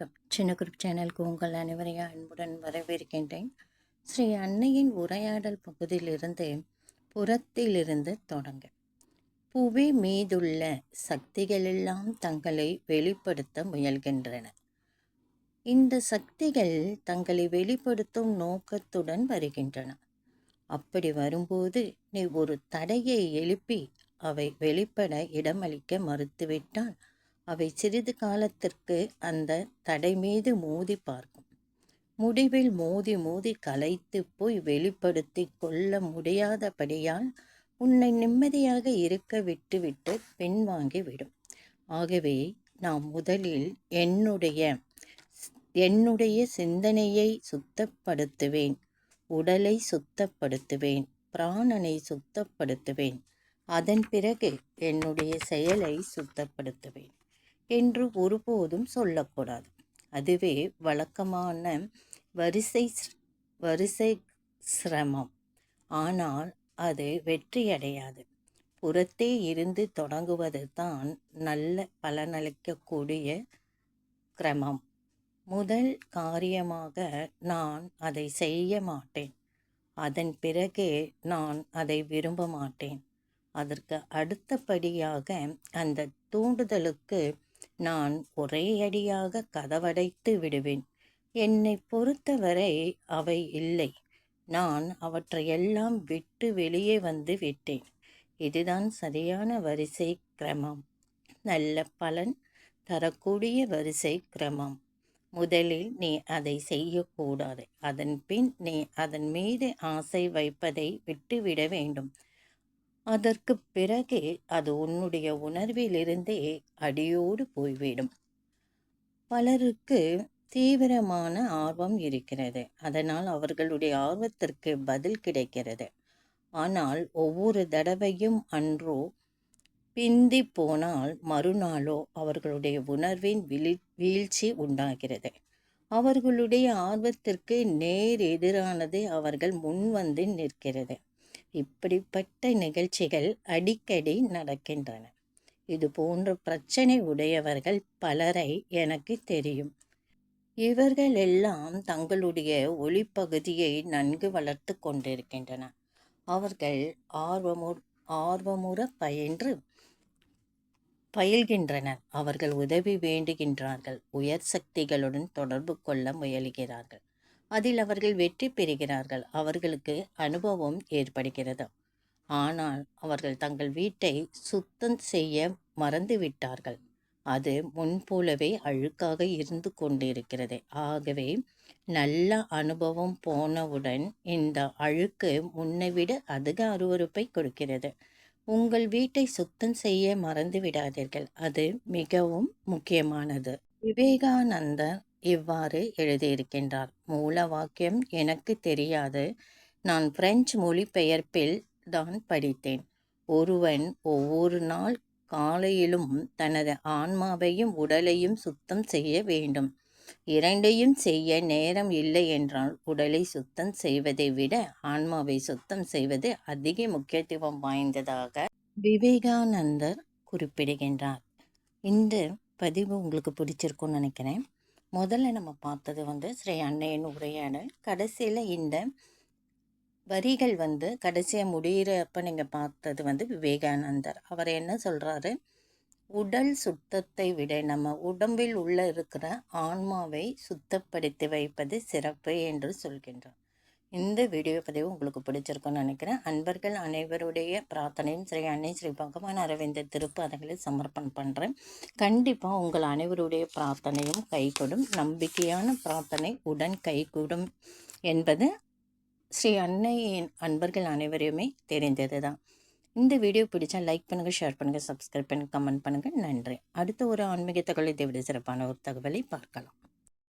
வணக்கம். சின்ன குரூப் சேனலுக்கு உங்கள் அனைவரையும் அன்புடன் வரவேற்கின்றேன். ஸ்ரீ அன்னையின் உரையாடல் பகுதியிலிருந்து புறத்திலிருந்து தொடங்க. புவி மீதுள்ள சக்திகளெல்லாம் தங்களை வெளிப்படுத்த முயல்கின்றன. இந்த சக்திகள் தங்களை வெளிப்படுத்தும் நோக்கத்துடன் வருகின்றன. அப்படி வரும்போது நீ ஒரு தடையை எழுப்பி அவை வெளிப்பட இடமளிக்க மறுத்துவிட்டால் அவை சிறிது காலத்திற்கு அந்த தடை மீது மோதி பார்க்கும். முடிவில் மோதி மோதி கலைத்து போய் வெளிப்படுத்தி கொள்ள முடியாதபடியால் உன்னை நிம்மதியாக இருக்க விட்டுவிட்டு பின்வாங்கிவிடும் ஆகவே நான் முதலில் என்னுடைய என்னுடைய சிந்தனையை சுத்தப்படுத்துவேன். உடலை சுத்தப்படுத்துவேன். பிராணனை சுத்தப்படுத்துவேன். அதன் பிறகு என்னுடைய செயலை சுத்தப்படுத்துவேன். என்று ஒருபோதும் சொல்லக்கூடாது. அதுவே வழக்கமான வரிசை வரிசை சிரமம். ஆனால் அது வெற்றியடையாது. புறத்தே இருந்து தொடங்குவது தான் நல்ல பலனளிக்கக்கூடிய கிரமம். முதல் காரியமாக நான் அதை செய்ய மாட்டேன். அதன் பிறகே நான் அதை விரும்ப மாட்டேன். அதற்கு அடுத்தபடியாக அந்த தூண்டுதலுக்கு நான் ஒரே அடியாக கதவடைத்து விடுவேன். என்னை பொறுத்தவரை அவை இல்லை. நான் அவற்றையெல்லாம் விட்டு வெளியே வந்து விட்டேன். இதுதான் சரியான வரிசை கிரமம். நல்ல பலன் தரக்கூடிய வரிசை கிரமம். முதலில் நீ அதை செய்யக்கூடாது. அதன் பின் நீ அதன் மீது ஆசை வைப்பதை விட்டுவிட வேண்டும். அதற்கு பிறகே அது உன்னுடைய உணர்விலிருந்தே அடியோடு போய்விடும். பலருக்கு தீவிரமான ஆர்வம் இருக்கிறது. அதனால் அவர்களுடைய ஆர்வத்திற்கு பதில் கிடைக்கிறது. ஆனால் ஒவ்வொரு தடவையும் அன்றோ பிந்தி போனால் மறுநாளோ அவர்களுடைய உணர்வின் விழி வீழ்ச்சி உண்டாகிறது. அவர்களுடைய ஆர்வத்திற்கு நேர் எதிரானது அவர்கள் முன்வந்து நிற்கிறது. இப்படிப்பட்ட நிகழ்ச்சிகள் அடிக்கடி நடக்கின்றன. இது போன்ற பிரச்சனை உடையவர்கள் பலரை எனக்கு தெரியும். இவர்கள் எல்லாம் தங்களுடைய ஒளிப்பகுதியை நன்கு வளர்த்து கொண்டிருக்கின்றன. அவர்கள் ஆர்வமு ஆர்வமுற பயின்று பயில்கின்றனர். அவர்கள் உதவி வேண்டுகின்றார்கள். உயர் சக்திகளுடன் தொடர்பு கொள்ள முயல்கிறார்கள். அதில் அவர்கள் வெற்றி பெறுகிறார்கள். அவர்களுக்கு அனுபவம் ஏற்படுகிறது. ஆனால் அவர்கள் தங்கள் வீட்டை சுத்தம் செய்ய மறந்துவிட்டார்கள். அது முன்போலவே அழுக்காக இருந்து கொண்டிருக்கிறது. ஆகவே நல்ல அனுபவம் போனவுடன் இந்த அழுக்கு முன்னை அதிக அருவறுப்பை கொடுக்கிறது. உங்கள் வீட்டை சுத்தம் செய்ய மறந்து விடாதீர்கள். அது மிகவும் முக்கியமானது. விவேகானந்தர் இவ்வாறு எழுதியிருக்கின்றார். மூல வாக்கியம் எனக்கு தெரியாது. நான் பிரெஞ்சு மொழிபெயர்ப்பில் தான் படித்தேன். ஒருவன் ஒவ்வொரு நாள் காலையிலும் தனது ஆன்மாவையும் உடலையும் சுத்தம் செய்ய வேண்டும். இரண்டையும் செய்ய நேரம் இல்லை என்றால் உடலை சுத்தம் செய்வதை விட ஆன்மாவை சுத்தம் செய்வது அதிக முக்கியத்துவம் வாய்ந்ததாக விவேகானந்தர் குறிப்பிடுகின்றார். இந்த பதிவு உங்களுக்கு பிடிச்சிருக்குன்னு நினைக்கிறேன். முதல்ல நம்ம பார்த்தது வந்து ஸ்ரீ அன்னையின் உரையாடல். கடைசியில் இந்த வரிகள் வந்து கடைசியாக முடிகிறப்ப நீங்கள் பார்த்தது வந்து விவேகானந்தர். அவர் என்ன சொல்கிறாரு உடல் சுத்தத்தை விட நம்ம உடம்பில் உள்ள இருக்கிற ஆன்மாவை சுத்தப்படுத்தி வைப்பது சிறப்பு என்று சொல்கின்றார். இந்த வீடியோ பதிவு உங்களுக்கு பிடிச்சிருக்குன்னு நினைக்கிறேன். அன்பர்கள் அனைவருடைய பிரார்த்தனையும் ஸ்ரீ அன்னை ஸ்ரீ பகவான் அரவிந்தர் திருப்பாதங்களை சமர்ப்பணம் பண்ணுறேன் கண்டிப்பாக உங்கள் அனைவருடைய பிரார்த்தனையும் கைகூடும். நம்பிக்கையான பிரார்த்தனை உடன் கைகூடும் என்பது ஸ்ரீ அன்னையின் அன்பர்கள் அனைவரையுமே தெரிந்தது தான் இந்த வீடியோ பிடிச்சா லைக் பண்ணுங்கள் ஷேர் பண்ணுங்கள் சப்ஸ்கிரைப் பண்ணுங்கள் கமெண்ட் பண்ணுங்கள் நன்றி. அடுத்த ஒரு ஆன்மீக தகவலை விட சிறப்பான ஒரு தகவலை பார்க்கலாம்.